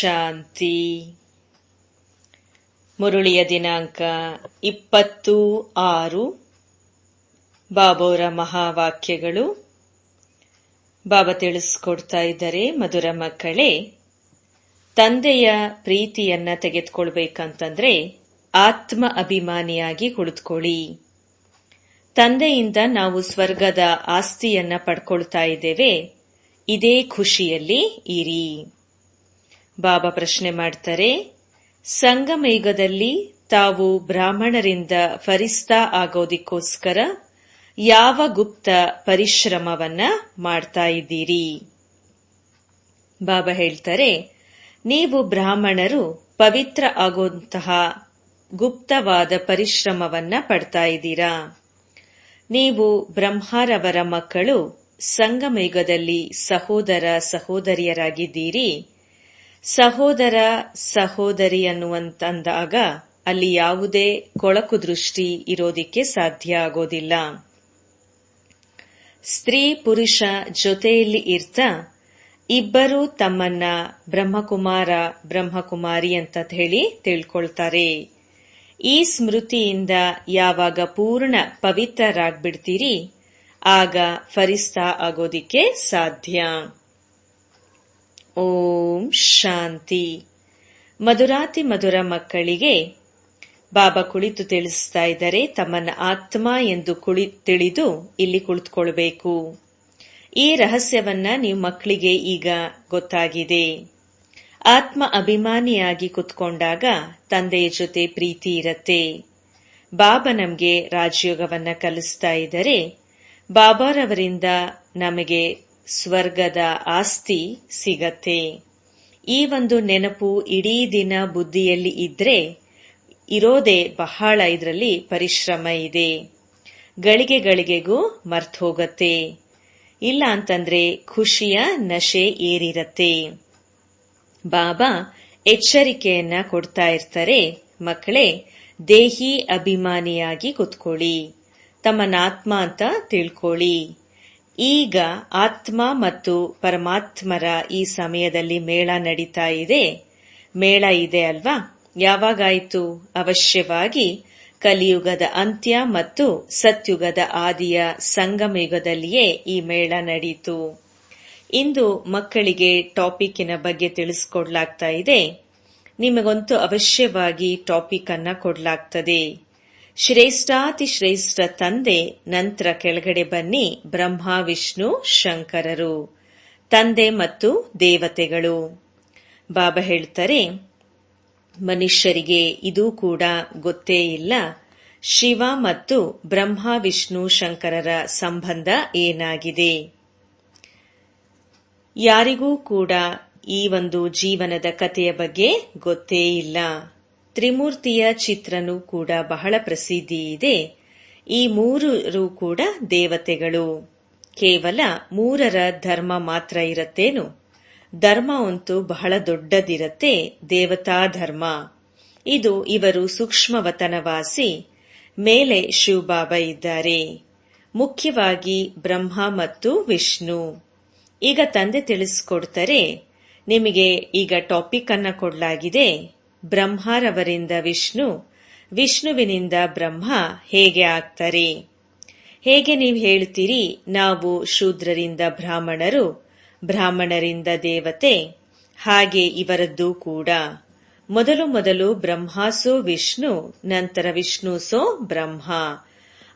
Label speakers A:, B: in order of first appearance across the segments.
A: ಶಾಂತಿ. ಮುರುಳಿಯ ದಿನಾಂಕ ಇಪ್ಪತ್ತು ಆರು. ಬಾಬೋರ ಮಹಾವಾಕ್ಯಗಳು. ಬಾಬಾ ತಿಳಿಸ್ಕೊಡ್ತಾ ಇದ್ದಾರೆ, ಮಧುರ ಮಕ್ಕಳೇ, ತಂದೆಯ ಪ್ರೀತಿಯನ್ನ ತೆಗೆದುಕೊಳ್ಬೇಕಂತಂದ್ರೆ ಆತ್ಮ ಅಭಿಮಾನಿಯಾಗಿ ಕುಳಿತುಕೊಳ್ಳಿ. ತಂದೆಯಿಂದ ನಾವು ಸ್ವರ್ಗದ ಆಸ್ತಿಯನ್ನ ಪಡ್ಕೊಳ್ತಾ ಇದ್ದೇವೆ, ಇದೇ ಖುಷಿಯಲ್ಲಿ ಇರಿ. ಬಾಬಾ ಪ್ರಶ್ನೆ ಮಾಡ್ತಾರೆ ಸಂಗಮೇಗದಲ್ಲಿ ತಾವು ಬ್ರಾಹ್ಮಣರಿಂದ ಫರಿಸ್ತಾ ಆಗೋದಿಕ್ಕೋಸ್ಕರ ಯಾವ ಗುಪ್ತ ಪರಿಶ್ರಮವನ್ನ ಮಾಡ್ತಾ ಇದ್ದೀರಿ? ಬಾಬಾ ಹೇಳ್ತಾರೆ, ನೀವು ಬ್ರಾಹ್ಮಣರು ಪವಿತ್ರ ಆಗುವಂತಹ ಗುಪ್ತವಾದ ಪರಿಶ್ರಮವನ್ನ ಪಡ್ತಾ ಇದ್ದೀರಾ? ನೀವು ಬ್ರಹ್ಮಾರವರ ಮಕ್ಕಳು ಸಂಗಮೇಗದಲ್ಲಿ ಸಹೋದರ ಸಹೋದರಿಯರಾಗಿದ್ದೀರಿ ಸಹೋದರ ಸಹೋದರಿ ಅನ್ನುವಂತಂದಾಗ ಅಲ್ಲಿ ಯಾವುದೇ ಕೊಳಕು ದೃಷ್ಟಿ ಇರೋದಿಕ್ಕೆ ಸಾಧ್ಯ ಆಗೋದಿಲ್ಲ. ಸ್ತ್ರೀ ಪುರುಷ ಜೊತೆಯಲ್ಲಿ ಇರ್ತಾ ಇಬ್ಬರು ತಮ್ಮನ್ನ ಬ್ರಹ್ಮಕುಮಾರ, ಬ್ರಹ್ಮಕುಮಾರಿ ಅಂತ ಹೇಳಿ ತಿಳ್ಕೊಳ್ತಾರೆ. ಈ ಸ್ಮೃತಿಯಿಂದ ಯಾವಾಗ ಪೂರ್ಣ ಪವಿತ್ರರಾಗ್ಬಿಡ್ತೀರಿ, ಆಗ ಫರಿಸ್ತಾ ಆಗೋದಿಕ್ಕೆ ಸಾಧ್ಯ. ಓಂ ಶಾಂತಿ. ಮಧುರಾತಿ ಮಧುರ ಮಕ್ಕಳಿಗೆ ಬಾಬಾ ಕುಳಿತು ತಿಳಿಸ್ತಾ ಇದ್ದಾರೆ ತಮ್ಮನ್ನ ಆತ್ಮ ಎಂದು ಕುಳಿ ತಿಳಿದು ಇಲ್ಲಿ ಕುಳಿತುಕೊಳ್ಬೇಕು. ಈ ರಹಸ್ಯವನ್ನ ನೀವು ಮಕ್ಕಳಿಗೆ ಈಗ ಗೊತ್ತಾಗಿದೆ. ಆತ್ಮ ಅಭಿಮಾನಿಯಾಗಿ ಕುತ್ಕೊಂಡಾಗ ತಂದೆಯ ಜೊತೆ ಪ್ರೀತಿ ಇರತ್ತೆ. ಬಾಬಾ ನಮಗೆ ರಾಜಯೋಗವನ್ನ ಕಲಿಸ್ತಾ ಇದ್ದರೆ ಬಾಬಾರವರಿಂದ ನಮಗೆ ಸ್ವರ್ಗದ ಆಸ್ತಿ ಸಿಗತ್ತೆ. ಈ ಒಂದು ನೆನಪು ಇಡೀ ದಿನ ಬುದ್ಧಿಯಲ್ಲಿ ಇದ್ರೆ ಇರೋದೇ ಬಹಳ ಇದರಲ್ಲಿ ಪರಿಶ್ರಮ ಇದೆ. ಗಳಿಗೆ ಗಳಿಗೆಗೂ ಮರ್ತ್ ಹೋಗತ್ತೆ. ಇಲ್ಲ ಅಂತಂದ್ರೆ ಖುಷಿಯ ನಶೆ ಏರಿರತ್ತೆ. ಬಾಬಾ ಎಚ್ಚರಿಕೆಯನ್ನ ಕೊಡ್ತಾ ಇರ್ತಾರೆ. ಮಕ್ಕಳೇ, ದೇಹಿ ಅಭಿಮಾನಿಯಾಗಿ ಕುತ್ಕೊಳ್ಳಿ. ತಮ್ಮನಾತ್ಮ ಅಂತ ತಿಳ್ಕೊಳ್ಳಿ. ಈಗ ಆತ್ಮ ಮತ್ತು ಪರಮಾತ್ಮರ ಈ ಸಮಯದಲ್ಲಿ ಮೇಳ ನಡೀತಾ ಇದೆ. ಮೇಳ ಇದೆ ಅಲ್ವಾ? ಯಾವಾಗಾಯಿತು? ಅವಶ್ಯವಾಗಿ ಕಲಿಯುಗದ ಅಂತ್ಯ ಮತ್ತು ಸತ್ಯುಗದ ಆದಿಯ ಸಂಗಮಯುಗದಲ್ಲಿಯೇ ಈ ಮೇಳ ನಡೀತು. ಇಂದು ಮಕ್ಕಳಿಗೆ ಟಾಪಿಕ್ಕಿನ ಬಗ್ಗೆ ತಿಳಿಸ್ಕೊಡ್ಲಾಗ್ತಾ ಇದೆ. ನಿಮಗಂತೂ ಅವಶ್ಯವಾಗಿ ಟಾಪಿಕ್ ಅನ್ನ ಕೊಡ್ಲಾಗ್ತದೆ. ಶ್ರೇಷ್ಠಾತಿ ಶ್ರೇಷ್ಠ ತಂದೆ, ನಂತರ ಕೆಳಗಡೆ ಬನ್ನಿ ಬ್ರಹ್ಮ, ವಿಷ್ಣು, ಶಂಕರರು. ತಂದೆ ಮತ್ತು ದೇವತೆಗಳು. ಬಾಬಾ ಹೇಳ್ತಾರೆ, ಮನುಷ್ಯರಿಗೆ ಇದು ಕೂಡ ಗೊತ್ತೇ ಇಲ್ಲ. ಶಿವ ಮತ್ತು ಬ್ರಹ್ಮ, ವಿಷ್ಣು, ಶಂಕರರ ಸಂಬಂಧ ಏನಾಗಿದೆ? ಯಾರಿಗೂ ಕೂಡ ಈ ಒಂದು ಜೀವನದ ಕಥೆಯ ಬಗ್ಗೆ ಗೊತ್ತೇ ಇಲ್ಲ. ತ್ರಿಮೂರ್ತಿಯ ಚಿತ್ರನೂ ಕೂಡ ಬಹಳ ಪ್ರಸಿದ್ಧಿ ಇದೆ. ಈ ಮೂರು ಕೂಡ ದೇವತೆಗಳು. ಕೇವಲ ಮೂರರ ಧರ್ಮ ಮಾತ್ರ ಇರತ್ತೇನು? ಧರ್ಮ ಅಂತೂ ಬಹಳ ದೊಡ್ಡದಿರತ್ತೆ, ದೇವತಾ ಧರ್ಮ. ಇದು ಇವರು ಸೂಕ್ಷ್ಮವತನವಾಸಿ, ಮೇಲೆ ಶಿವಬಾಬಾ ಇದ್ದಾರೆ. ಮುಖ್ಯವಾಗಿ ಬ್ರಹ್ಮ ಮತ್ತು ವಿಷ್ಣು. ಈಗ ತಂದೆ ತಿಳಿಸ್ಕೊಡ್ತಾರೆ, ನಿಮಗೆ ಈಗ ಟಾಪಿಕ್ ಅನ್ನ ಕೊಡಲಾಗಿದೆ. ಬ್ರಹ್ಮರವರಿಂದ ವಿಷ್ಣು, ವಿಷ್ಣುವಿನಿಂದ ಬ್ರಹ್ಮ ಹೇಗೆ ಆಗ್ತಾರೆ? ಹೇಗೆ ನೀವು ಹೇಳ್ತೀರಿ ನಾವು ಶೂದ್ರರಿಂದ ಬ್ರಾಹ್ಮಣರು, ಬ್ರಾಹ್ಮಣರಿಂದ ದೇವತೆ, ಹಾಗೆ ಇವರದ್ದು ಕೂಡ. ಮೊದಲು ಮೊದಲು ಬ್ರಹ್ಮಾಸೋ ವಿಷ್ಣು, ನಂತರ ವಿಷ್ಣು ಸೋ ಬ್ರಹ್ಮ.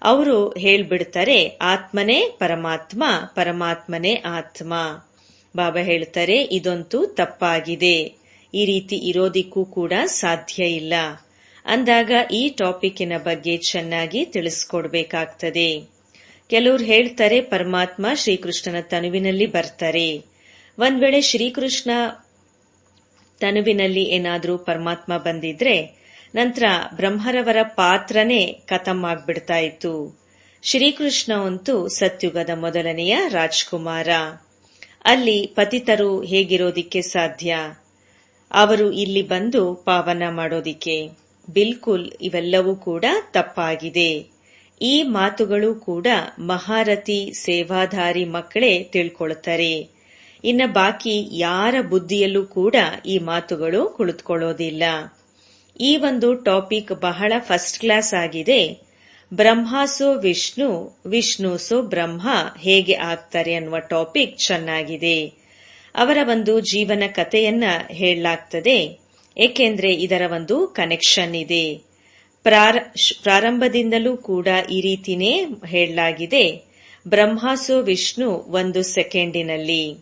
A: ಅವರು ಹೇಳ್ಬಿಡ್ತಾರೆ, ಆತ್ಮನೇ ಪರಮಾತ್ಮ, ಪರಮಾತ್ಮನೇ ಆತ್ಮ. ಬಾಬಾ ಹೇಳ್ತಾರೆ ಇದಂತೂ ತಪ್ಪಾಗಿದೆ. ಈ ರೀತಿ ಇರೋದಿಕ್ಕೂ ಕೂಡ ಸಾಧ್ಯ ಇಲ್ಲ. ಅಂದಾಗ ಈ ಟಾಪಿಕ್ಕಿನ ಬಗ್ಗೆ ಚೆನ್ನಾಗಿ ತಿಳಿಸ್ಕೊಡ್ಬೇಕಾಗ್ತದೆ. ಕೆಲವರು ಹೇಳ್ತಾರೆ, ಪರಮಾತ್ಮ ಶ್ರೀಕೃಷ್ಣನ ತನುವಿನಲ್ಲಿ ಬರ್ತಾರೆ. ಒಂದ್ ವೇಳೆ ಶ್ರೀಕೃಷ್ಣ ತನುವಿನಲ್ಲಿ ಏನಾದರೂ ಪರಮಾತ್ಮ ಬಂದಿದ್ರೆ, ನಂತರ ಬ್ರಹ್ಮರವರ ಪಾತ್ರನೇ ಕಥಮ್ ಆಗ್ಬಿಡ್ತಾ ಇತ್ತು. ಶ್ರೀಕೃಷ್ಣ ಅಂತೂ ಸತ್ಯುಗದ ಮೊದಲನೆಯ ರಾಜ್ಕುಮಾರ. ಅಲ್ಲಿ ಪತಿತರು ಹೇಗಿರೋದಿಕ್ಕೆ ಸಾಧ್ಯ? ಅವರು ಇಲ್ಲಿ ಬಂದು ಪಾವನ ಮಾಡೋದಿಕ್ಕೆ. ಬಿಲ್ಕುಲ್ ಇವೆಲ್ಲವೂ ಕೂಡ ತಪ್ಪಾಗಿದೆ. ಈ ಮಾತುಗಳು ಕೂಡ ಮಹಾರಥಿ, ಸೇವಾಧಾರಿ ಮಕ್ಕಳೇ ತಿಳ್ಕೊಳ್ತಾರೆ. ಇನ್ನ ಬಾಕಿ ಯಾರ ಬುದ್ಧಿಯಲ್ಲೂ ಕೂಡ ಈ ಮಾತುಗಳು ಕುಳಿತುಕೊಳ್ಳೋದಿಲ್ಲ. ಈ ಒಂದು ಟಾಪಿಕ್ ಬಹಳ ಫಸ್ಟ್ ಕ್ಲಾಸ್ ಆಗಿದೆ. ಬ್ರಹ್ಮಾಸೋ ವಿಷ್ಣು ವಿಷ್ಣು ಸೋ ಬ್ರಹ್ಮ ಹೇಗೆ ಆಗ್ತಾರೆ ಅನ್ನುವ ಟಾಪಿಕ್ ಚೆನ್ನಾಗಿದೆ. ಅವರ ಒಂದು ಜೀವನ ಕಥೆಯನ್ನ ಹೇಳಲಾಗ್ತದೆ. ಏಕೆಂದ್ರೆ ಇದರ ಒಂದು ಕನೆಕ್ಷನ್ ಇದೆ. ಪ್ರಾರಂಭದಿಂದಲೂ ಕೂಡ ಈ ರೀತಿನೇ ಹೇಳಲಾಗಿದೆ. ಬ್ರಹ್ಮಾಸು ವಿಷ್ಣು ಒಂದು ಸೆಕೆಂಡಿನಲ್ಲಿ.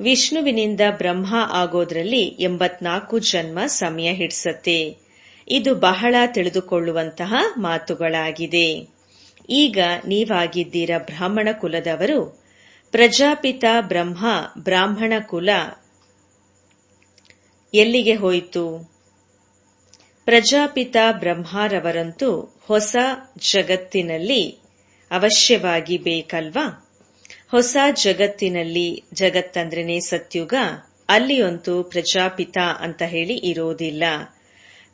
A: ವಿಷ್ಣುವಿನಿಂದ ಬ್ರಹ್ಮ ಆಗೋದ್ರಲ್ಲಿ ಎಂಬತ್ನಾಲ್ಕು ಜನ್ಮ ಸಮಯ ಹಿಡಿಸತ್ತೆ. ಇದು ಬಹಳ ತಿಳಿದುಕೊಳ್ಳುವಂತಹ ಮಾತುಗಳಾಗಿದೆ. ಈಗ ನೀವಾಗಿದ್ದೀರ ಬ್ರಾಹ್ಮಣ ಕುಲದವರು ಪ್ರಜಾಪಿತ ಬ್ರಹ್ಮ, ಬ್ರಾಹ್ಮಣ ಕುಲ ಎಲ್ಲಿಗೆ ಹೋಯಿತು? ಪ್ರಜಾಪಿತ ಬ್ರಹ್ಮರವರಂತೂ ಹೊಸ ಜಗತ್ತಿನಲ್ಲಿ ಅವಶ್ಯವಾಗಿ ಬೇಕಲ್ವಾ? ಹೊಸ ಜಗತ್ತಿನಲ್ಲಿ ಜಗತ್ತಂದ್ರೇನೆ ಸತ್ಯುಗ ಅಲ್ಲಿಯಂತೂ ಪ್ರಜಾಪಿತ ಅಂತ ಹೇಳಿ ಇರೋದಿಲ್ಲ.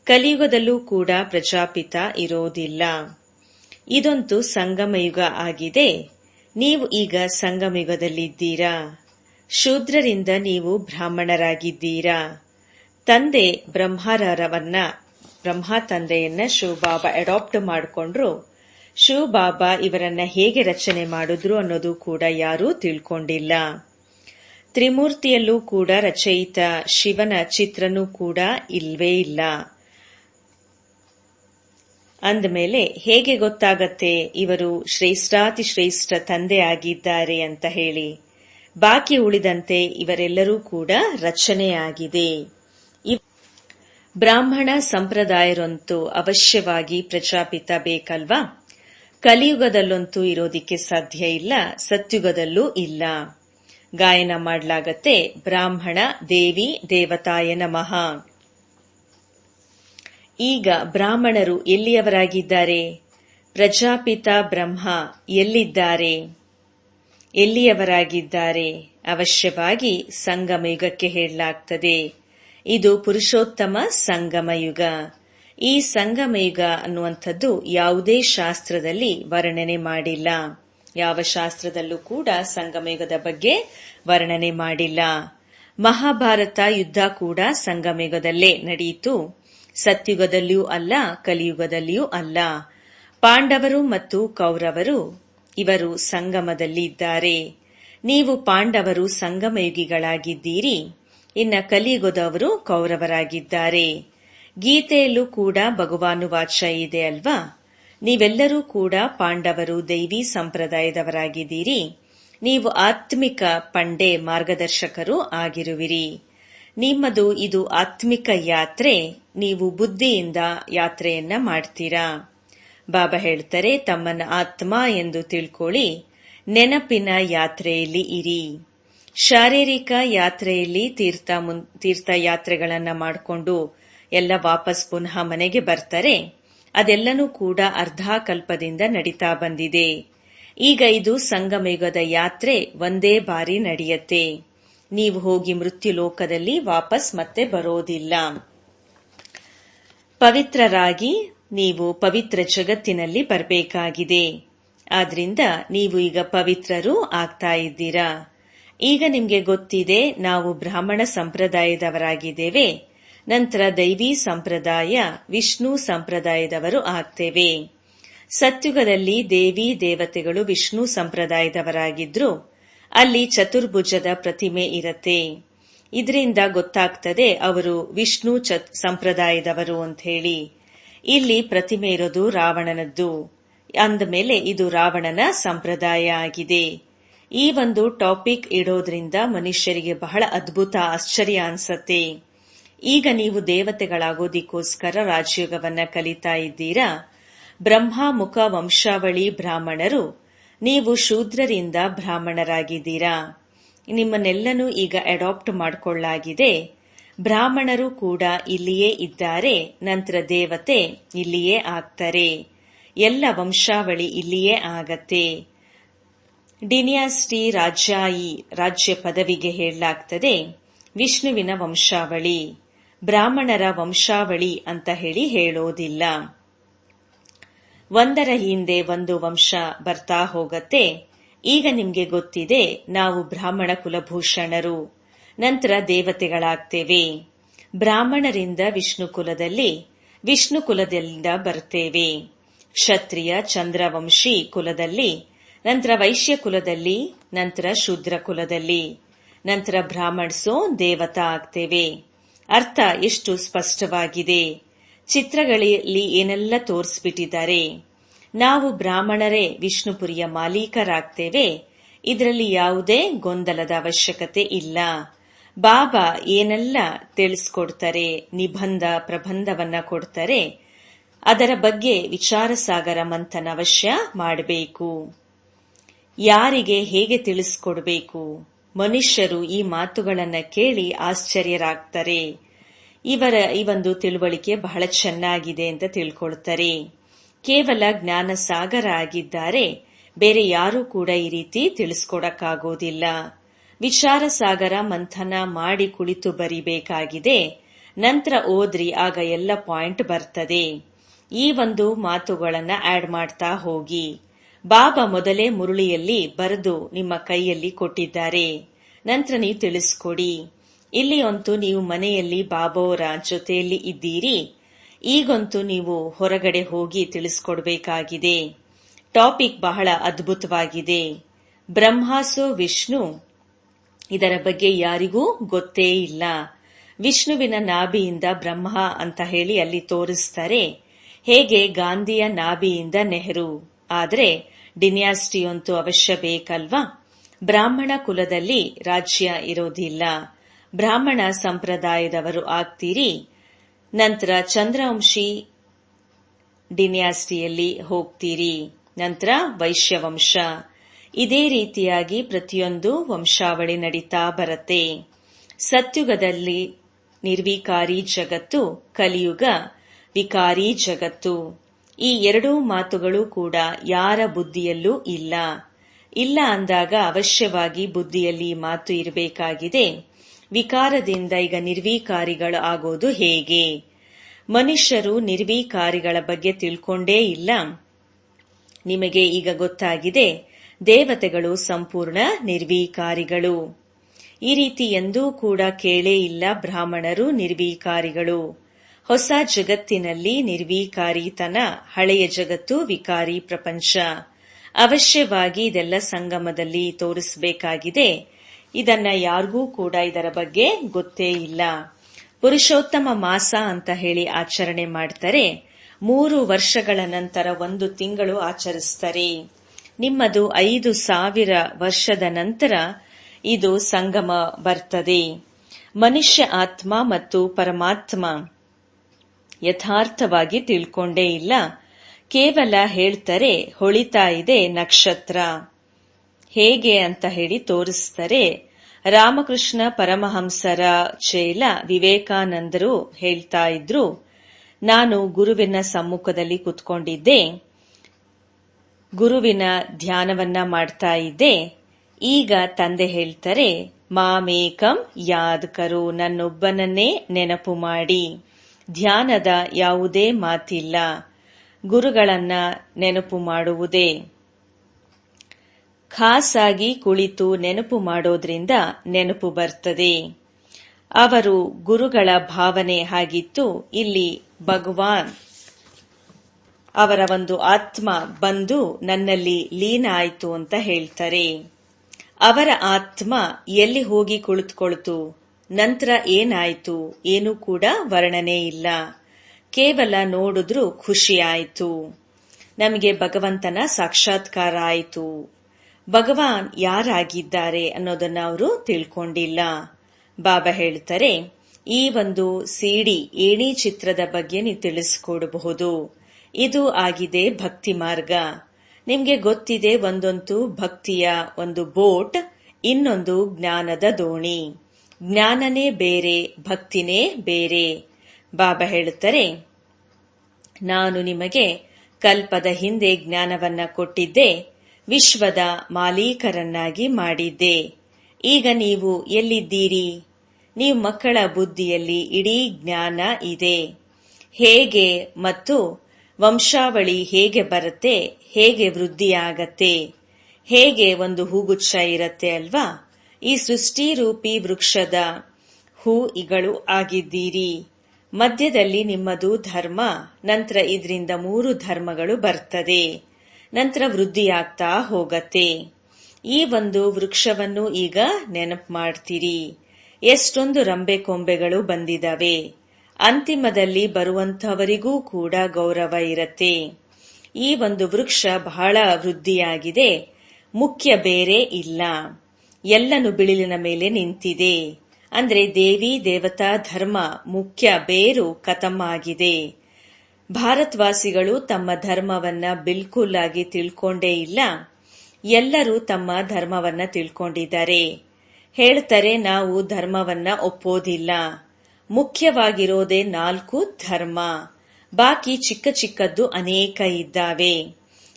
A: ಕಲಿಯುಗದಲ್ಲೂ ಕೂಡ ಪ್ರಜಾಪಿತ ಇರೋದಿಲ್ಲ. ಇದಂತೂ ಸಂಗಮಯುಗ ಆಗಿದೆ. ನೀವು ಈಗ ಸಂಗಮಯುಗದಲ್ಲಿದ್ದೀರಾ ಶೂದ್ರರಿಂದ ನೀವು ಬ್ರಾಹ್ಮಣರಾಗಿದ್ದೀರಾ? ತಂದೆ ಬ್ರಹ್ಮರವನ್ನ, ಬ್ರಹ್ಮ ತಂದೆಯನ್ನ ಶಿವಬಾಬಾ ಅಡಾಪ್ಟ್ ಮಾಡಿಕೊಂಡ್ರು. ಶಿವಬಾಬಾ ಇವರನ್ನ ಹೇಗೆ ರಚನೆ ಮಾಡಿದ್ರು ಅನ್ನೋದು ಕೂಡ ಯಾರೂ ತಿಳ್ಕೊಂಡಿಲ್ಲ. ತ್ರಿಮೂರ್ತಿಯಲ್ಲೂ ಕೂಡ ರಚಯಿತ ಶಿವನ ಚಿತ್ರನೂ ಕೂಡ ಇಲ್ವೇ ಇಲ್ಲ. ಅಂದಮೇಲೆ ಹೇಗೆ ಗೊತ್ತಾಗತ್ತೆ ಇವರು ಶ್ರೇಷ್ಠಾತಿ ಶ್ರೇಷ್ಠ ತಂದೆ ಆಗಿದ್ದಾರೆ ಅಂತ ಹೇಳಿ. ಬಾಕಿ ಉಳಿದಂತೆ ಇವರೆಲ್ಲರೂ ಕೂಡ ರಚನೆಯಾಗಿದೆ. ಬ್ರಾಹ್ಮಣ ಸಂಪ್ರದಾಯರಂತೂ ಅವಶ್ಯವಾಗಿ ಪ್ರಚಾಪಿತ ಬೇಕಲ್ವಾ? ಕಲಿಯುಗದಲ್ಲಂತೂ ಇರೋದಿಕ್ಕೆ ಸಾಧ್ಯ ಇಲ್ಲ, ಸತ್ಯುಗದಲ್ಲೂ ಇಲ್ಲ. ಗಾಯನ ಮಾಡಲಾಗತ್ತೆ ಬ್ರಾಹ್ಮಣ ದೇವಿ ದೇವತಾಯ ನಮಃ. ಈಗ ಬ್ರಾಹ್ಮಣರು ಎಲ್ಲಿಯವರಾಗಿದ್ದಾರೆ? ಪ್ರಜಾಪಿತ ಬ್ರಹ್ಮ ಎಲ್ಲಿದ್ದಾರೆ? ಎಲ್ಲಿಯವರಾಗಿದ್ದಾರೆ? ಅವಶ್ಯವಾಗಿ ಸಂಗಮಯುಗಕ್ಕೆ ಹೇಳಲಾಗ್ತದೆ. ಇದು ಪುರುಷೋತ್ತಮ ಸಂಗಮಯುಗ. ಈ ಸಂಗಮಯುಗ ಅನ್ನುವಂಥದ್ದು ಯಾವುದೇ ಶಾಸ್ತ್ರದಲ್ಲಿ ವರ್ಣನೆ ಮಾಡಿಲ್ಲ. ಯಾವ ಶಾಸ್ತ್ರದಲ್ಲೂ ಕೂಡ ಸಂಗಮಯುಗದ ಬಗ್ಗೆ ವರ್ಣನೆ ಮಾಡಿಲ್ಲ. ಮಹಾಭಾರತ ಯುದ್ಧ ಕೂಡ ಸಂಗಮಯುಗದಲ್ಲೇ ನಡೆಯಿತು. ಸತ್ಯುಗದಲ್ಲಿಯೂ ಅಲ್ಲ, ಕಲಿಯುಗದಲ್ಲಿಯೂ ಅಲ್ಲ. ಪಾಂಡವರು ಮತ್ತು ಕೌರವರು ಇವರು ಸಂಗಮದಲ್ಲಿ ಇದ್ದಾರೆ. ನೀವು ಪಾಂಡವರು ಸಂಗಮಯುಗಿಗಳಾಗಿದ್ದೀರಿ. ಇನ್ನ ಕಲಿಯುಗದವರು ಕೌರವರಾಗಿದ್ದಾರೆ. ಗೀತೆಯಲ್ಲೂ ಕೂಡ ಭಗವಾನು ವಾಚ ಇದೆ ಅಲ್ವಾ? ನೀವೆಲ್ಲರೂ ಕೂಡ ಪಾಂಡವರು ದೈವಿ ಸಂಪ್ರದಾಯದವರಾಗಿದ್ದೀರಿ. ನೀವು ಆತ್ಮಿಕ ಪಂಡೆ ಮಾರ್ಗದರ್ಶಕರು ಆಗಿರುವಿರಿ. ನಿಮ್ಮದು ಇದು ಆತ್ಮಿಕ ಯಾತ್ರೆ, ನೀವು ಬುದ್ಧಿಯಿಂದ ಯಾತ್ರೆಯನ್ನ ಮಾಡ್ತೀರಾ? ಬಾಬಾ ಹೇಳ್ತಾರೆ, ತಮ್ಮನ ಆತ್ಮ ಎಂದು ತಿಳ್ಕೊಳ್ಳಿ. ನೆನಪಿನ ಯಾತ್ರೆಯಲ್ಲಿ ಇರಿ. ಶಾರೀರಿಕ ಯಾತ್ರೆಯಲ್ಲಿ ತೀರ್ಥ ಮುನ್ ತೀರ್ಥಯಾತ್ರೆಗಳನ್ನ ಮಾಡಿಕೊಂಡು ಎಲ್ಲ ವಾಪಸ್ ಪುನಃ ಮನೆಗೆ ಬರ್ತಾರೆ. ಅದೆಲ್ಲನೂ ಕೂಡ ಅರ್ಧಾಕಲ್ಪದಿಂದ ನಡೀತಾ ಬಂದಿದೆ. ಈಗ ಇದು ಸಂಗಮಯುಗದ ಯಾತ್ರೆ, ಒಂದೇ ಬಾರಿ ನಡೆಯತ್ತೆ. ನೀವು ಹೋಗಿ ಮೃತ್ಯು ಲೋಕದಲ್ಲಿ ವಾಪಸ್ ಮತ್ತೆ ಬರೋದಿಲ್ಲ. ಪವಿತ್ರರಾಗಿ ನೀವು ಪವಿತ್ರ ಜಗತ್ತಿನಲ್ಲಿ ಬರಬೇಕಾಗಿದೆ. ಆದ್ರಿಂದ ನೀವು ಈಗ ಪವಿತ್ರರು ಆಗ್ತಾ ಇದ್ದೀರಾ. ಈಗ ನಿಮಗೆ ಗೊತ್ತಿದೆ, ನಾವು ಬ್ರಾಹ್ಮಣ ಸಂಪ್ರದಾಯದವರಾಗಿದ್ದೇವೆ. ನಂತರ ದೈವಿ ಸಂಪ್ರದಾಯ, ವಿಷ್ಣು ಸಂಪ್ರದಾಯದವರು ಆಗ್ತೇವೆ. ಸತ್ಯುಗದಲ್ಲಿ ದೇವಿ ದೇವತೆಗಳು ವಿಷ್ಣು ಸಂಪ್ರದಾಯದವರಾಗಿದ್ರು ಅಲ್ಲಿ ಚತುರ್ಭುಜದ ಪ್ರತಿಮೆ ಇರತ್ತೆ. ಇದರಿಂದ ಗೊತ್ತಾಗ್ತದೆ ಅವರು ವಿಷ್ಣು ಚತ್ ಸಂಪ್ರದಾಯದವರು ಅಂತ ಹೇಳಿ. ಇಲ್ಲಿ ಪ್ರತಿಮೆ ಇರೋದು ರಾವಣನದ್ದು. ಅಂದಮೇಲೆ ಇದು ರಾವಣನ ಸಂಪ್ರದಾಯ ಆಗಿದೆ. ಈ ಒಂದು ಟಾಪಿಕ್ ಇಡೋದ್ರಿಂದ ಮನುಷ್ಯರಿಗೆ ಬಹಳ ಅದ್ಭುತ ಆಶ್ಚರ್ಯ ಅನ್ಸತ್ತೆ. ಈಗ ನೀವು ದೇವತೆಗಳಾಗೋದಿಕ್ಕೋಸ್ಕರ ರಾಜಯೋಗವನ್ನ ಕಲಿತಾ ಇದ್ದೀರಾ? ಬ್ರಹ್ಮ ಮುಖ ವಂಶಾವಳಿ ಬ್ರಾಹ್ಮಣರು ನೀವು ಶೂದ್ರರಿಂದ ಬ್ರಾಹ್ಮಣರಾಗಿದ್ದೀರಾ? ನಿಮ್ಮನ್ನೆಲ್ಲನೂ ಈಗ ಅಡಾಪ್ಟ್ ಮಾಡಿಕೊಳ್ಳಲಾಗಿದೆ ಬ್ರಾಹ್ಮಣರು ಕೂಡ ಇಲ್ಲಿಯೇ ಇದ್ದಾರೆ, ನಂತರ ದೇವತೆ ಇಲ್ಲಿಯೇ ಆಗ್ತಾರೆ. ಎಲ್ಲ ವಂಶಾವಳಿ ಇಲ್ಲಿಯೇ ಆಗತ್ತೆ. ಡಿನಿಯಾಸ್ಟಿ ರಾಜ್ಯಾಯಿ ರಾಜ್ಯ ಪದವಿಗೆ ಹೇಳಲಾಗ್ತದೆ. ವಿಷ್ಣುವಿನ ವಂಶಾವಳಿ. ಬ್ರಾಹ್ಮಣರ ವಂಶಾವಳಿ ಅಂತ ಹೇಳಿ ಹೇಳೋದಿಲ್ಲ. ಒಂದರ ಹಿಂದೆ ಒಂದು ವಂಶ ಬರ್ತಾ ಹೋಗತ್ತೆ. ಈಗ ನಿಮ್ಗೆ ಗೊತ್ತಿದೆ, ನಾವು ಬ್ರಾಹ್ಮಣ ಕುಲಭೂಷಣರು. ನಂತರ ದೇವತೆಗಳಾಗ್ತೇವೆ. ಬ್ರಾಹ್ಮಣರಿಂದ ವಿಷ್ಣು ಕುಲದಲ್ಲಿ, ವಿಷ್ಣು ಕುಲದಿಂದ ಬರ್ತೇವೆ. ಕ್ಷತ್ರಿಯ ಚಂದ್ರವಂಶಿ ಕುಲದಲ್ಲಿ, ನಂತರ ವೈಶ್ಯ ಕುಲದಲ್ಲಿ, ನಂತರ ಶೂದ್ರ ಕುಲದಲ್ಲಿ. ನಂತರ ಬ್ರಾಹ್ಮಣಸೋ ದೇವತಾ ಆಗ್ತೇವೆ. ಅರ್ಥ ಎಷ್ಟು ಸ್ಪಷ್ಟವಾಗಿದೆ? ಚಿತ್ರಗಳಲ್ಲಿ ಏನೆಲ್ಲ ತೋರಿಸ್ಬಿಟ್ಟಿದ್ದಾರೆ? ನಾವು ಬ್ರಾಹ್ಮಣರೇ, ವಿಷ್ಣುಪುರಿಯ ಮಾಲೀಕರಾಗ್ತೇವೆ. ಇದರಲ್ಲಿ ಯಾವುದೇ ಗೊಂದಲದ ಅವಶ್ಯಕತೆ ಇಲ್ಲ. ಬಾಬಾ ಏನೆಲ್ಲ ತಿಳಿಸ್ಕೊಡ್ತಾರೆ, ನಿಬಂಧ ಪ್ರಬಂಧವನ್ನ ಕೊಡ್ತಾರೆ, ಅದರ ಬಗ್ಗೆ ವಿಚಾರ ಸಾಗರ ಮಂಥನ ಅವಶ್ಯ ಮಾಡಬೇಕು. ಯಾರಿಗೆ ಹೇಗೆ ತಿಳಿಸ್ಕೊಡ್ಬೇಕು? ಮನುಷ್ಯರು ಈ ಮಾತುಗಳನ್ನ ಕೇಳಿ ಆಶ್ಚರ್ಯರಾಗ್ತಾರೆ. ಇವರ ಈ ಒಂದು ತಿಳುವಳಿಕೆ ಬಹಳ ಚೆನ್ನಾಗಿದೆ ಅಂತ ತಿಳ್ಕೊಳ್ತಾರೆ. ಕೇವಲ ಜ್ಞಾನ ಸಾಗರ ಆಗಿದ್ದಾರೆ. ಬೇರೆ ಯಾರೂ ಕೂಡ ಈ ರೀತಿ ತಿಳಿಸ್ಕೊಡಕ್ಕಾಗೋದಿಲ್ಲ. ವಿಚಾರ ಸಾಗರ ಮಂಥನ ಮಾಡಿ ಕುಳಿತು ಬರಿಬೇಕಾಗಿದೆ. ನಂತರ ಓದ್ರಿ, ಆಗ ಎಲ್ಲ ಪಾಯಿಂಟ್ ಬರ್ತದೆ. ಈ ಒಂದು ಮಾತುಗಳನ್ನ ಆಡ್ ಮಾಡ್ತಾ ಹೋಗಿ. ಬಾಬಾ ಮೊದಲೇ ಮುರುಳಿಯಲ್ಲಿ ಬರೆದು ನಿಮ್ಮ ಕೈಯಲ್ಲಿ ಕೊಟ್ಟಿದ್ದಾರೆ. ನಂತರ ನೀವು ತಿಳಿಸ್ಕೊಡಿ. ಇಲ್ಲಿ ಅಂತೂ ನೀವು ಮನೆಯಲ್ಲಿ ಬಾಬೋರ ಜೊತೆಯಲ್ಲಿ ಇದ್ದೀರಿ. ಈಗಂತೂ ನೀವು ಹೊರಗಡೆ ಹೋಗಿ ತಿಳಿಸ್ಕೊಡ್ಬೇಕಾಗಿದೆ. ಟಾಪಿಕ್ ಬಹಳ ಅದ್ಭುತವಾಗಿದೆ. ಬ್ರಹ್ಮಾಸು ವಿಷ್ಣು. ಇದರ ಬಗ್ಗೆ ಯಾರಿಗೂ ಗೊತ್ತೇ ಇಲ್ಲ. ವಿಷ್ಣುವಿನ ನಾಭಿಯಿಂದ ಬ್ರಹ್ಮ ಅಂತ ಹೇಳಿ ಅಲ್ಲಿ ತೋರಿಸ್ತಾರೆ. ಹೇಗೆ ಗಾಂಧಿಯ ನಾಭಿಯಿಂದ ನೆಹರು. ಆದರೆ ಡಿನ್ಯಾಸ್ಟಿ ಅಂತೂ ಅವಶ್ಯ ಬೇಕಲ್ವಾ? ಬ್ರಾಹ್ಮಣ ಕುಲದಲ್ಲಿ ರಾಜ್ಯ ಇರೋದಿಲ್ಲ. ಬ್ರಾಹ್ಮಣ ಸಂಪ್ರದಾಯದವರು ಆಗ್ತೀರಿ. ನಂತರ ಚಂದ್ರವಂಶಿ ಡಿನ್ಯಾಸ್ಟಿಯಲ್ಲಿ ಹೋಗ್ತೀರಿ. ನಂತರ ವೈಶ್ಯವಂಶ. ಇದೇ ರೀತಿಯಾಗಿ ಪ್ರತಿಯೊಂದು ವಂಶಾವಳಿ ನಡೀತಾ ಬರತ್ತೆ. ಸತ್ಯುಗದಲ್ಲಿ ನಿರ್ವಿಕಾರಿ ಜಗತ್ತು, ಕಲಿಯುಗ ವಿಕಾರಿ ಜಗತ್ತು. ಈ ಎರಡೂ ಮಾತುಗಳು ಕೂಡ ಯಾರ ಬುದ್ಧಿಯಲ್ಲೂ ಇಲ್ಲ. ಇಲ್ಲ ಅಂದಾಗ ಅವಶ್ಯವಾಗಿ ಬುದ್ಧಿಯಲ್ಲಿ ಮಾತು ಇರಬೇಕಾಗಿದೆ. ವಿಕಾರದಿಂದ ಈಗ ನಿರ್ವಿಕಾರಿಗಳು ಆಗೋದು ಹೇಗೆ? ಮನುಷ್ಯರು ನಿರ್ವಿಕಾರಿಗಳ ಬಗ್ಗೆ ತಿಳ್ಕೊಂಡೇ ಇಲ್ಲ. ನಿಮಗೆ ಈಗ ಗೊತ್ತಾಗಿದೆ, ದೇವತೆಗಳು ಸಂಪೂರ್ಣ ನಿರ್ವಿಕಾರಿಗಳು. ಈ ರೀತಿ ಎಂದೂ ಕೂಡ ಕೇಳೇ ಇಲ್ಲ ಬ್ರಾಹ್ಮಣರು ನಿರ್ವಿಕಾರಿಗಳು. ಹೊಸ ಜಗತ್ತಿನಲ್ಲಿ ನಿರ್ವಿಕಾರಿತನ, ಹಳೆಯ ಜಗತ್ತು ವಿಕಾರಿ ಪ್ರಪಂಚ. ಅವಶ್ಯವಾಗಿ ಇದೆಲ್ಲ ಸಂಗಮದಲ್ಲಿ ತೋರಿಸಬೇಕಾಗಿದೆ. ಇದನ್ನ ಯಾರಿಗೂ ಕೂಡ ಇದರ ಬಗ್ಗೆ ಗೊತ್ತೇ ಇಲ್ಲ. ಪುರುಷೋತ್ತಮ ಮಾಸ ಅಂತ ಹೇಳಿ ಆಚರಣೆ ಮಾಡ್ತಾರೆ. ಮೂರು ವರ್ಷಗಳ ನಂತರ ಒಂದು ತಿಂಗಳು ಆಚರಿಸ್ತಾರೆ. ನಿಮ್ಮದು ಐದು ಸಾವಿರ ವರ್ಷದ ನಂತರ ಇದು ಸಂಗಮ ಬರ್ತದೆ. ಮನುಷ್ಯ ಆತ್ಮ ಮತ್ತು ಪರಮಾತ್ಮ ಯಥಾರ್ಥವಾಗಿ ತಿಳ್ಕೊಂಡೇ ಇಲ್ಲ. ಕೇವಲ ಹೇಳ್ತಾರೆ, ಹೊಳಿತಾ ಇದೆ ನಕ್ಷತ್ರ. ಹೇಗೆ ಅಂತ ಹೇಳಿ ತೋರಿಸ್ತಾರೆ. ರಾಮಕೃಷ್ಣ ಪರಮಹಂಸರ ಚೇಲ ವಿವೇಕಾನಂದರು ಹೇಳ್ತಾ ಇದ್ರು, ನಾನು ಗುರುವಿನ ಸಮ್ಮುಖದಲ್ಲಿ ಕುತ್ಕೊಂಡಿದ್ದೆ. ಗುರುವಿನ ಧ್ಯಾನವನ್ನ ಮಾಡ್ತಾ ಇದ್ದೆ. ಈಗ ತಂದೆ ಹೇಳ್ತಾರೆ, ಮಾಮೇಕಂ ಯಾದ್ ಕರು, ನನ್ನೊಬ್ಬನನ್ನೇ ನೆನಪು ಮಾಡಿ. ಧ್ಯಾನದ ಯಾವುದೇ ಮಾತಿಲ್ಲ. ಗುರುಗಳನ್ನ ನೆನಪು ಮಾಡುವುದೇ. ಖಾಸಾಗಿ ಕುಳಿತು ನೆನಪು ಮಾಡೋದ್ರಿಂದ ನೆನಪು ಬರ್ತದೆ. ಅವರು ಗುರುಗಳ ಭಾವನೆ ಆಗಿತ್ತು, ಇಲ್ಲಿ ಭಗವಾನ್ ಅವರ ಒಂದು ಆತ್ಮ ಬಂದು ನನ್ನಲ್ಲಿ ಲೀನ ಆಯಿತು ಅಂತ ಹೇಳ್ತಾರೆ. ಅವರ ಆತ್ಮ ಎಲ್ಲಿ ಹೋಗಿ ಕುಳಿತುಕೊಳ್ತು, ನಂತರ ಏನಾಯ್ತು, ಏನೂ ಕೂಡ ವರ್ಣನೆ ಇಲ್ಲ. ಕೇವಲ ನೋಡಿದ್ರೂ ಖುಷಿ ಆಯಿತು. ನಮಗೆ ಭಗವಂತನ ಸಾಕ್ಷಾತ್ಕಾರ ಆಯಿತು. ಭಗವಾನ್ ಯಾರಾಗಿದ್ದಾರೆ ಅನ್ನೋದನ್ನ ಅವರು ತಿಳ್ಕೊಂಡಿಲ್ಲ. ಬಾಬಾ ಹೇಳ್ತಾರೆ, ಈ ಒಂದು ಸಿಡಿ ಏಣಿ ಚಿತ್ರದ ಬಗ್ಗೆ ನೀವು ತಿಳಿಸ್ಕೊಡಬಹುದು. ಇದು ಆಗಿದೆ ಭಕ್ತಿ ಮಾರ್ಗ. ನಿಮ್ಗೆ ಗೊತ್ತಿದೆ, ಒಂದೊಂದು ಭಕ್ತಿಯ ಒಂದು ಬೋಟ್, ಇನ್ನೊಂದು ಜ್ಞಾನದ ದೋಣಿ. ಜ್ಞಾನನೇ ಬೇರೆ, ಭಕ್ತಿನೇ ಬೇರೆ. ಬಾಬಾ ಹೇಳುತ್ತಾರೆ ನಾನು ನಿಮಗೆ ಕಲ್ಪದ ಹಿಂದೆ ಜ್ಞಾನವನ್ನ ಕೊಟ್ಟಿದ್ದೆ ವಿಶ್ವದ ಮಾಲೀಕರನ್ನಾಗಿ ಮಾಡಿದ್ದೆ. ಈಗ ನೀವು ಎಲ್ಲಿದ್ದೀರಿ? ನೀವು ಮಕ್ಕಳ ಬುದ್ಧಿಯಲ್ಲಿ ಇಡೀ ಜ್ಞಾನ ಇದೆ. ಹೇಗೆ ಮತ್ತು ವಂಶಾವಳಿ ಹೇಗೆ ಬರುತ್ತೆ? ಹೇಗೆ ವೃದ್ಧಿಯಾಗತ್ತೆ? ಹೇಗೆ ಒಂದು ಹೂಗುಚ್ಛ ಇರತ್ತೆ ಅಲ್ವಾ? ಈ ಸೃಷ್ಟಿ ರೂಪಿ ವೃಕ್ಷದ ಹೂಗಳು ಆಗಿದ್ದೀರಿ. ಮಧ್ಯದಲ್ಲಿ ನಿಮ್ಮದು ಧರ್ಮ, ನಂತರ ಇದರಿಂದ ಮೂರು ಧರ್ಮಗಳು ಬರ್ತದೆ. ನಂತರ ವೃದ್ಧಿಯಾಗ್ತಾ ಹೋಗತ್ತೆ. ಈ ಒಂದು ವೃಕ್ಷವನ್ನು ಈಗ ನೆನಪು ಮಾಡ್ತೀರಿ. ಎಷ್ಟೊಂದು ರಂಬೆ ಕೊಂಬೆಗಳು ಬಂದಿದವೆ. ಅಂತಿಮದಲ್ಲಿ ಬರುವಂತವರಿಗೂ ಕೂಡ ಗೌರವ ಇರತ್ತೆ. ಈ ಒಂದು ವೃಕ್ಷ ಬಹಳ ವೃದ್ಧಿಯಾಗಿದೆ. ಮುಖ್ಯ ಬೇರೆ ಇಲ್ಲ. ಎಲ್ಲನು ಬಿಳಿಲಿನ ಮೇಲೆ ನಿಂತಿದೆ. ಅಂದ್ರೆ ದೇವಿ, ದೇವತಾ, ಧರ್ಮ ಮುಖ್ಯ ಬೇರು ಕತಮ್ ಆಗಿದೆ. ಭಾರತವಾಸಿಗಳು ತಮ್ಮ ಧರ್ಮವನ್ನ ಬಿಲ್ಕುಲ್ ಆಗಿ ತಿಳ್ಕೊಂಡೇ ಇಲ್ಲ. ಎಲ್ಲರೂ ತಮ್ಮ ಧರ್ಮವನ್ನ ತಿಳ್ಕೊಂಡಿದ್ದಾರೆ. ಹೇಳ್ತಾರೆ, ನಾವು ಧರ್ಮವನ್ನ ಒಪ್ಪೋದಿಲ್ಲ. ಮುಖ್ಯವಾಗಿರೋದೇ ನಾಲ್ಕು ಧರ್ಮ. ಬಾಕಿ ಚಿಕ್ಕ ಚಿಕ್ಕದ್ದು ಅನೇಕ ಇದ್ದಾವೆ.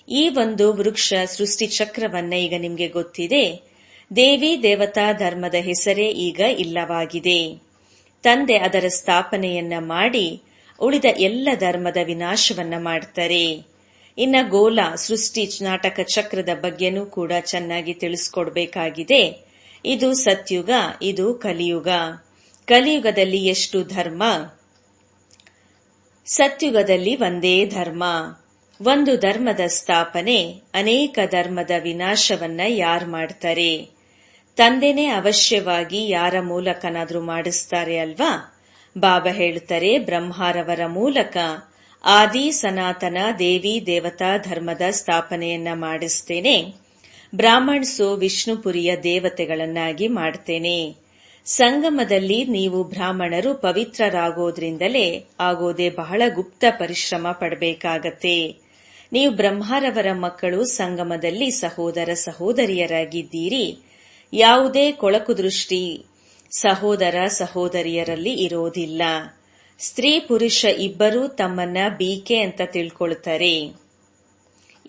A: ಈ ಒಂದು ವೃಕ್ಷ ಸೃಷ್ಟಿ ಚಕ್ರವನ್ನ ಈಗ ನಿಮಗೆ ಗೊತ್ತಿದೆ. ದೇವಿ ದೇವತಾ ಧರ್ಮದ ಹೆಸರೇ ಈಗ ಇಲ್ಲವಾಗಿದೆ. ತಂದೆ ಅದರ ಸ್ಥಾಪನೆಯನ್ನ ಮಾಡಿ ಉಳಿದ ಎಲ್ಲ ಧರ್ಮದ ವಿನಾಶವನ್ನ ಮಾಡ್ತಾರೆ. ಇನ್ನ ಗೋಲ, ಸೃಷ್ಟಿ, ನಾಟಕ ಚಕ್ರದ ಬಗ್ಗೆನೂ ಕೂಡ ಚೆನ್ನಾಗಿ ತಿಳಿಸ್ಕೊಡ್ಬೇಕಾಗಿದೆ. ಇದು ಸತ್ಯುಗ, ಇದು ಕಲಿಯುಗ. ಕಲಿಯುಗದಲ್ಲಿ ಎಷ್ಟು ಧರ್ಮ? ಸತ್ಯುಗದಲ್ಲಿ ಒಂದೇ ಧರ್ಮ. ಒಂದು ಧರ್ಮದ ಸ್ಥಾಪನೆ, ಅನೇಕ ಧರ್ಮದ ವಿನಾಶವನ್ನ ಯಾರು ಮಾಡ್ತಾರೆ? ತಂದೆನೇ ಅವಶ್ಯವಾಗಿ ಯಾರ ಮೂಲಕನಾದ್ರೂ ಮಾಡಿಸ್ತಾರೆ ಅಲ್ವಾ? ಬಾಬಾ ಹೇಳುತ್ತಾರೆ ಬ್ರಹ್ಮಾರವರ ಮೂಲಕ. ಆದಿ ಸನಾತನ ದೇವಿ ದೇವತಾ ಧರ್ಮದ ಸ್ಥಾಪನೆಯನ್ನ ಮಾಡಿಸ್ತೇನೆ. ಬ್ರಾಹ್ಮಣ್ಸು ವಿಷ್ಣುಪುರಿಯ ದೇವತೆಗಳನ್ನಾಗಿ ಮಾಡ್ತೇನೆ. ಸಂಗಮದಲ್ಲಿ ನೀವು ಬ್ರಾಹ್ಮಣರು ಪವಿತ್ರರಾಗೋದ್ರಿಂದಲೇ ಆಗೋದೇ ಬಹಳ ಗುಪ್ತ ಪರಿಶ್ರಮ ಪಡಬೇಕಾಗತ್ತೆ. ನೀವು ಬ್ರಹ್ಮಾರವರ ಮಕ್ಕಳು ಸಂಗಮದಲ್ಲಿ ಸಹೋದರ ಸಹೋದರಿಯರಾಗಿದ್ದೀರಿ. ಯಾವುದೇ ಕೊಳಕು ದೃಷ್ಟಿ ಸಹೋದರ ಸಹೋದರಿಯರಲ್ಲಿ ಇರೋದಿಲ್ಲ. ಸ್ತ್ರೀ ಪುರುಷ ಇಬ್ಬರೂ ತಮ್ಮನ್ನ ಬೀಕೆ ಅಂತ ತಿಳ್ಕೊಳ್ತಾರೆ.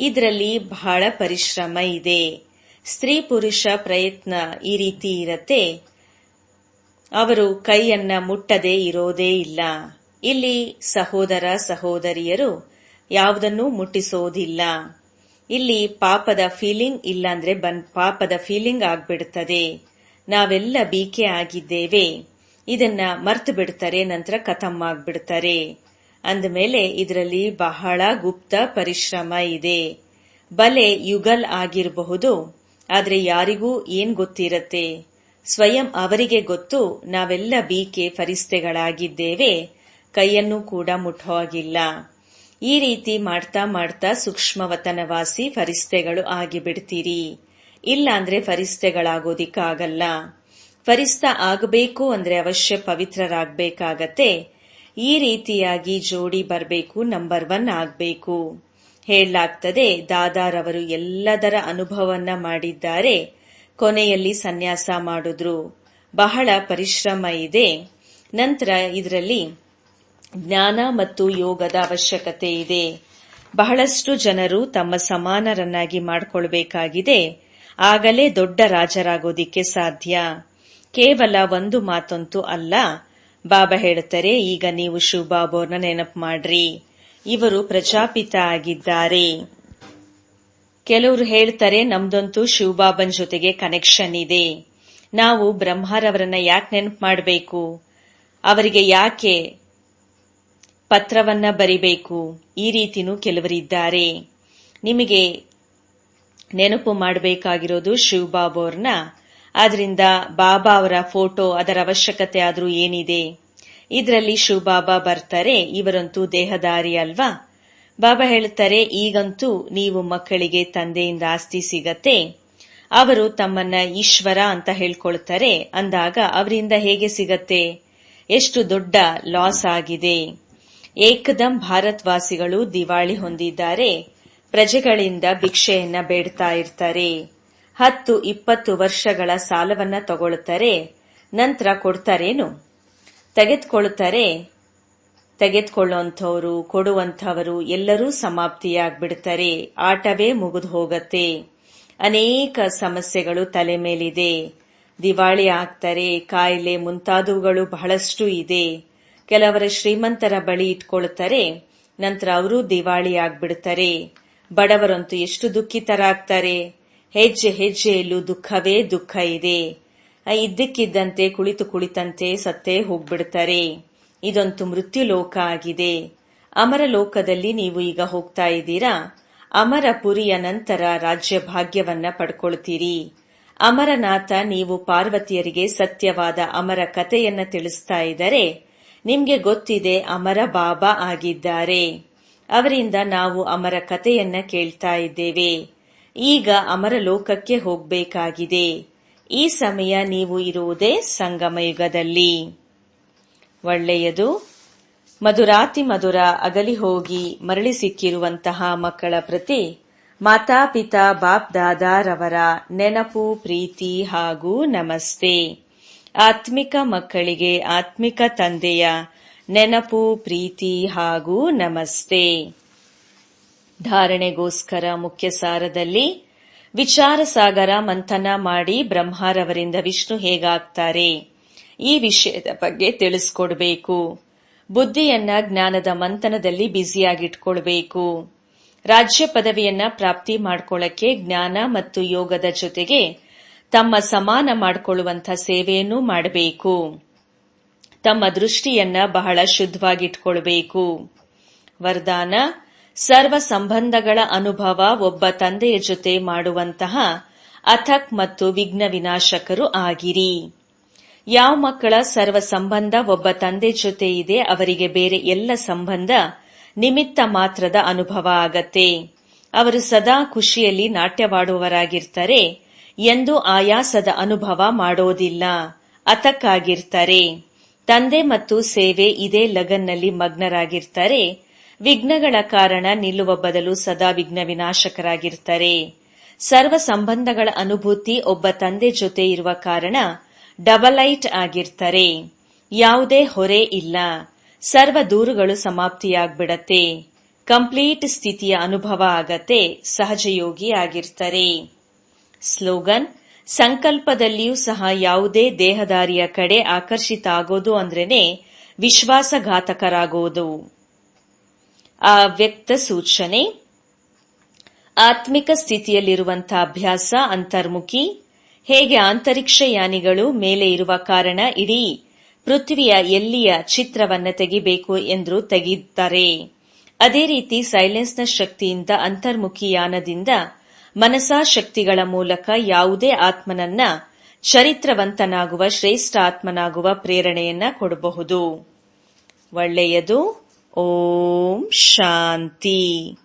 A: ಇದರಲ್ಲಿ ಬಹಳ ಪರಿಶ್ರಮ ಇದೆ. ಸ್ತ್ರೀ ಪುರುಷ ಪ್ರಯತ್ನ ಈ ರೀತಿ ಇರತ್ತೆ. ಅವರು ಕೈಯನ್ನ ಮುಟ್ಟದೆ ಇರೋದೇ ಇಲ್ಲ. ಇಲ್ಲಿ ಸಹೋದರ ಸಹೋದರಿಯರು ಯಾವುದನ್ನೂ ಮುಟ್ಟಿಸೋದಿಲ್ಲ. ಇಲ್ಲಿ ಪಾಪದ ಫೀಲಿಂಗ್ ಇಲ್ಲಾಂದ್ರೆ ಬನ್, ಪಾಪದ ಫೀಲಿಂಗ್ ಆಗ್ಬಿಡ್ತದೆ. ನಾವೆಲ್ಲ ಬೀಕೆ ಆಗಿದ್ದೇವೆ. ಇದನ್ನ ಮರ್ತು ಬಿಡ್ತಾರೆ, ನಂತರ ಖತಮ್ ಆಗ್ಬಿಡ್ತಾರೆ. ಅಂದಮೇಲೆ ಇದರಲ್ಲಿ ಬಹಳ ಗುಪ್ತ ಪರಿಶ್ರಮ ಇದೆ. ಬಲೆ ಯುಗಲ್ ಆಗಿರಬಹುದು, ಆದ್ರೆ ಯಾರಿಗೂ ಏನ್ ಗೊತ್ತಿರತ್ತೆ? ಸ್ವಯಂ ಅವರಿಗೆ ಗೊತ್ತು, ನಾವೆಲ್ಲ ಬೀಕೆ ಫರಿಸ್ತೆಗಳಾಗಿದ್ದೇವೆ, ಕೈಯನ್ನು ಕೂಡ ಮುಟ್ಟೋಗಿಲ್ಲ ಈ ರೀತಿ ಮಾಡ್ತಾ ಮಾಡ್ತಾ ಸೂಕ್ಷ್ಮವತನವಾಸಿ ಫರಿಸ್ತೆಗಳು ಆಗಿಬಿಡ್ತೀರಿ. ಇಲ್ಲಾಂದ್ರೆ ಫರಿಸ್ತೆಗಳಾಗೋದಿಕ್ಕಾಗಲ್ಲ. ಫರಿಸ್ತ ಆಗಬೇಕು ಅಂದ್ರೆ ಅವಶ್ಯ ಪವಿತ್ರರಾಗಬೇಕಾಗತ್ತೆ. ಈ ರೀತಿಯಾಗಿ ಜೋಡಿ ಬರಬೇಕು ನಂಬರ್ ಒನ್ ಆಗಬೇಕು. ಹೇಳಲಾಗ್ತದೆ, ದಾದಾರವರು ಎಲ್ಲದರ ಅನುಭವವನ್ನ ಮಾಡಿದ್ದಾರೆ. ಕೊನೆಯಲ್ಲಿ ಸನ್ಯಾಸ ಮಾಡಿದ್ರು. ಬಹಳ ಪರಿಶ್ರಮ ಇದೆ. ನಂತರ ಇದರಲ್ಲಿ ಜ್ಞಾನ ಮತ್ತು ಯೋಗದ ಅವಶ್ಯಕತೆ ಇದೆ. ಬಹಳಷ್ಟು ಜನರು ತಮ್ಮ ಸಮಾನರನ್ನಾಗಿ ಮಾಡಿಕೊಳ್ಬೇಕಾಗಿದೆ. ಆಗಲೇ ದೊಡ್ಡ ರಾಜರಾಗೋದಿಕ್ಕೆ ಸಾಧ್ಯ. ಕೇವಲ ಒಂದು ಮಾತಂತೂ ಅಲ್ಲ. ಬಾಬಾ ಹೇಳುತ್ತಾರೆ, ಈಗ ನೀವು ಶಿವಬಾಬೋರ್ನ ನೆನಪು ಮಾಡ್ರಿ. ಇವರು ಪ್ರಜಾಪಿತ ಆಗಿದ್ದಾರೆ. ಕೆಲವರು ಹೇಳ್ತಾರೆ, ನಮ್ದಂತೂ ಶಿವಬಾಬನ್ ಜೊತೆಗೆ ಕನೆಕ್ಷನ್ ಇದೆ. ನಾವು ಬ್ರಹ್ಮರವರನ್ನ ಯಾಕೆ ನೆನಪು ಮಾಡಬೇಕು? ಅವರಿಗೆ ಯಾಕೆ ಪತ್ರವನ್ನ ಬರಿಬೇಕು? ಈ ರೀತಿನೂ ಕೆಲವರಿದ್ದಾರೆ. ನಿಮಗೆ ನೆನಪು ಮಾಡಬೇಕಾಗಿರೋದು ಶಿವಬಾಬೋರ್ನ ಆದ್ರಿಂದ ಬಾಬಾ ಅವರ ಫೋಟೋ ಅದರ ಅವಶ್ಯಕತೆ ಆದ್ರೂ ಏನಿದೆ? ಇದರಲ್ಲಿ ಶಿವಬಾಬಾ ಬರ್ತಾರೆ, ಇವರಂತೂ ದೇಹದಾರಿ ಅಲ್ವಾ? ಬಾಬಾ ಹೇಳ್ತಾರೆ ಈಗಂತೂ ನೀವು ಮಕ್ಕಳಿಗೆ ತಂದೆಯಿಂದ ಆಸ್ತಿ ಸಿಗತ್ತೆ. ಅವರು ತಮ್ಮನ್ನ ಈಶ್ವರ ಅಂತ ಹೇಳ್ಕೊಳ್ತಾರೆ, ಅಂದಾಗ ಅವರಿಂದ ಹೇಗೆ ಸಿಗತ್ತೆ? ಎಷ್ಟು ದೊಡ್ಡ ಲಾಸ್ ಆಗಿದೆ. ಏಕದಂ ಭಾರತ್ವಾಸಿಗಳು ದಿವಾಳಿ ಹೊಂದಿದ್ದಾರೆ. ಪ್ರಜೆಗಳಿಂದ ಭಿಕ್ಷೆಯನ್ನ ಬೇಡ್ತಾ ಇರ್ತಾರೆ. ಹತ್ತು, ಇಪ್ಪತ್ತು ವರ್ಷಗಳ ಸಾಲವನ್ನ ತಗೊಳ್ತಾರೆ ನಂತರ ಕೊಡ್ತಾರೇನು? ತೆಗೆದುಕೊಳ್ತಾರೆ ತೆಗೆದುಕೊಳ್ಳುವಂಥವರು, ಕೊಡುವಂಥವರು ಎಲ್ಲರೂ ಸಮಾಪ್ತಿಯಾಗ್ಬಿಡ್ತಾರೆ. ಆಟವೇ ಮುಗಿದು ಹೋಗತ್ತೆ. ಅನೇಕ ಸಮಸ್ಯೆಗಳು ತಲೆ ಮೇಲಿದೆ. ದಿವಾಳಿ ಆಗ್ತಾರೆ, ಕಾಯಿಲೆ ಮುಂತಾದವುಗಳು ಬಹಳಷ್ಟು ಇದೆ. ಕೆಲವರ ಶ್ರೀಮಂತರ ಬಳಿ ಇಟ್ಕೊಳ್ತಾರೆ, ನಂತರ ಅವರು ದಿವಾಳಿ ಆಗ್ಬಿಡ್ತಾರೆ. ಬಡವರಂತೂ ಎಷ್ಟು ದುಃಖಿತರಾಗ್ತಾರೆ. ಹೆಜ್ಜೆ ಹೆಜ್ಜೆಯಲ್ಲೂ ದುಃಖವೇ ದುಃಖ ಇದೆ. ಇದ್ದಕ್ಕಿದ್ದಂತೆ ಕುಳಿತು ಕುಳಿತಂತೆ ಸತ್ತೇ ಹೋಗ್ಬಿಡ್ತಾರೆ. ಇದಂತೂ ಮೃತ್ಯು ಲೋಕ ಆಗಿದೆ. ಅಮರ ಲೋಕದಲ್ಲಿ ನೀವು ಈಗ ಹೋಗ್ತಾ ಇದ್ದೀರಾ? ಅಮರ ಪುರಿಯ ನಂತರ ರಾಜ್ಯ ಭಾಗ್ಯವನ್ನ ಪಡ್ಕೊಳ್ತೀರಿ. ಅಮರನಾಥ, ನೀವು ಪಾರ್ವತಿಯರಿಗೆ ಸತ್ಯವಾದ ಅಮರ ಕಥೆಯನ್ನ ತಿಳಿಸ್ತಾ ಇದ್ದರೆ, ನಿಮ್ಗೆ ಗೊತ್ತಿದೆ ಅಮರ ಬಾಬಾ ಆಗಿದ್ದಾರೆ. ಅವರಿಂದ ನಾವು ಅಮರ ಕಥೆಯನ್ನ ಕೇಳ್ತಾ ಇದ್ದೇವೆ. ಈಗ ಅಮರ ಲೋಕಕ್ಕೆ ಹೋಗಬೇಕಾಗಿದೆ. ಈ ಸಮಯ ನೀವು ಇರುವುದೇ ಸಂಗಮಯುಗದಲ್ಲಿ. ಒಳ್ಳೆಯದು. ಮಧುರಾತಿ ಮಧುರ ಅಗಲಿ ಹೋಗಿ ಮರಳಿ ಸಿಕ್ಕಿರುವಂತಹ ಮಕ್ಕಳ ಪ್ರತಿ ಮಾತಾಪಿತಾ ಬಾಪ್ ದಾದಾರವರ ನೆನಪು, ಪ್ರೀತಿ ಹಾಗೂ ನಮಸ್ತೆ. ಆತ್ಮಿಕ ಮಕ್ಕಳಿಗೆ ಆತ್ಮಿಕ ತಂದೆಯ ನೆನಪು, ಪ್ರೀತಿ ಹಾಗೂ ನಮಸ್ತೆ. ಧಾರಣೆಗೋಸ್ಕರ ಮುಖ್ಯ ಸಾರದಲ್ಲಿ ವಿಚಾರ ಸಾಗರ ಮಂಥನ ಮಾಡಿ ಬ್ರಹ್ಮಾರವರಿಂದ ವಿಷ್ಣು ಹೇಗಾಗ್ತಾರೆ? ಈ ವಿಷಯದ ಬಗ್ಗೆ ತಿಳಿಸ್ಕೊಡ್ಬೇಕು. ಬುದ್ಧಿಯನ್ನ ಜ್ಞಾನದ ಮಂಥನದಲ್ಲಿ ಬ್ಯುಸಿಯಾಗಿಟ್ಕೊಳ್ಬೇಕು. ರಾಜ್ಯ ಪದವಿಯನ್ನ ಪ್ರಾಪ್ತಿ ಮಾಡಿಕೊಳ್ಳಕ್ಕೆ ಜ್ಞಾನ ಮತ್ತು ಯೋಗದ ಜೊತೆಗೆ ತಮ್ಮ ಸಮಾನ ಮಾಡಿಕೊಳ್ಳುವಂಥ ಸೇವೆಯನ್ನು ಮಾಡಬೇಕು. ತಮ್ಮ ದೃಷ್ಟಿಯನ್ನ ಬಹಳ ಶುದ್ಧವಾಗಿಟ್ಕೊಳ್ಬೇಕು. ವರದಾನ, ಸರ್ವ ಸಂಬಂಧಗಳ ಅನುಭವ ಒಬ್ಬ ತಂದೆಯ ಜೊತೆ ಮಾಡುವಂತಹ ಅಥಕ್ ಮತ್ತು ವಿಘ್ನ ವಿನಾಶಕರು ಆಗಿರಿ. ಯಾವ ಮಕ್ಕಳ ಸರ್ವ ಸಂಬಂಧ ಒಬ್ಬ ತಂದೆ ಜೊತೆ ಇದೆ, ಅವರಿಗೆ ಬೇರೆ ಎಲ್ಲ ಸಂಬಂಧ ನಿಮಿತ್ತ ಮಾತ್ರದ ಅನುಭವ ಆಗತ್ತೆ. ಅವರು ಸದಾ ಖುಷಿಯಲ್ಲಿ ನಾಟ್ಯವಾಡುವವರಾಗಿರ್ತಾರೆ, ಎಂದು ಆಯಾಸದ ಅನುಭವ ಮಾಡೋದಿಲ್ಲ. ಅಥಕ್ಕಾಗಿರ್ತಾರೆ ತಂದೆ ಮತ್ತು ಸೇವೆ ಇದೇ ಲಗನ್ನಲ್ಲಿ ಮಗ್ನರಾಗಿರ್ತಾರೆ. ವಿಘ್ನಗಳ ಕಾರಣ ನಿಲ್ಲುವ ಬದಲು ಸದಾ ವಿಘ್ನ ವಿನಾಶಕರಾಗಿರ್ತಾರೆ ಸರ್ವ ಸಂಬಂಧಗಳ ಅನುಭೂತಿ ಒಬ್ಬ ತಂದೆ ಜೊತೆ ಇರುವ ಕಾರಣ ಡಬಲೈಟ್ ಆಗಿರ್ತಾರೆ. ಯಾವುದೇ ಹೊರೆ ಇಲ್ಲ. ಸರ್ವ ದೂರುಗಳು ಸಮಾಪ್ತಿಯಾಗ್ಬಿಡತ್ತೆ. ಕಂಪ್ಲೀಟ್ ಸ್ಥಿತಿಯ ಅನುಭವ ಆಗತ್ತೆ. ಸಹಜಯೋಗಿ ಆಗಿರ್ತಾರೆ. ಸ್ಲೋಗನ್ ಸಂಕಲ್ಪದಲ್ಲಿಯೂ ಸಹ ಯಾವುದೇ ದೇಹದಾರಿಯ ಕಡೆ ಆಕರ್ಷಿತ ಆಗೋದು ಅಂದ್ರೇನೆ ವಿಶ್ವಾಸಘಾತಕರಾಗೋದು ಆ ವ್ಯಕ್ತ ಸೂಚನೆ, ಆತ್ಮಿಕ ಸ್ಥಿತಿಯಲ್ಲಿರುವಂತಹ ಅಭ್ಯಾಸ, ಅಂತರ್ಮುಖಿ, ಹೇಗೆ ಅಂತರಿಕ್ಷಯಾನಿಗಳು ಮೇಲೆ ಇರುವ ಕಾರಣ ಇಡೀ ಪೃಥ್ವಿಯ ಎಲ್ಲಿಯ ಚಿತ್ರವನ್ನು ತೆಗಿಬೇಕು ಎಂದು ತೆಗೆಯುತ್ತಾರೆ. ಅದೇ ರೀತಿ ಸೈಲೆನ್ಸ್ನ ಶಕ್ತಿಯಿಂದ ಅಂತರ್ಮುಖಿ ಯಾನದಿಂದ ಮನಸಾ ಶಕ್ತಿಗಳ ಮೂಲಕ ಯಾವುದೇ ಆತ್ಮನನ್ನ ಚರಿತ್ರವಂತನಾಗುವ ಶ್ರೇಷ್ಠ ಆತ್ಮನಾಗುವ ಪ್ರೇರಣೆಯನ್ನ ಕೊಡಬಹುದು. ಒಳ್ಳೆಯದು. ಓಂ ಶಾಂತಿ.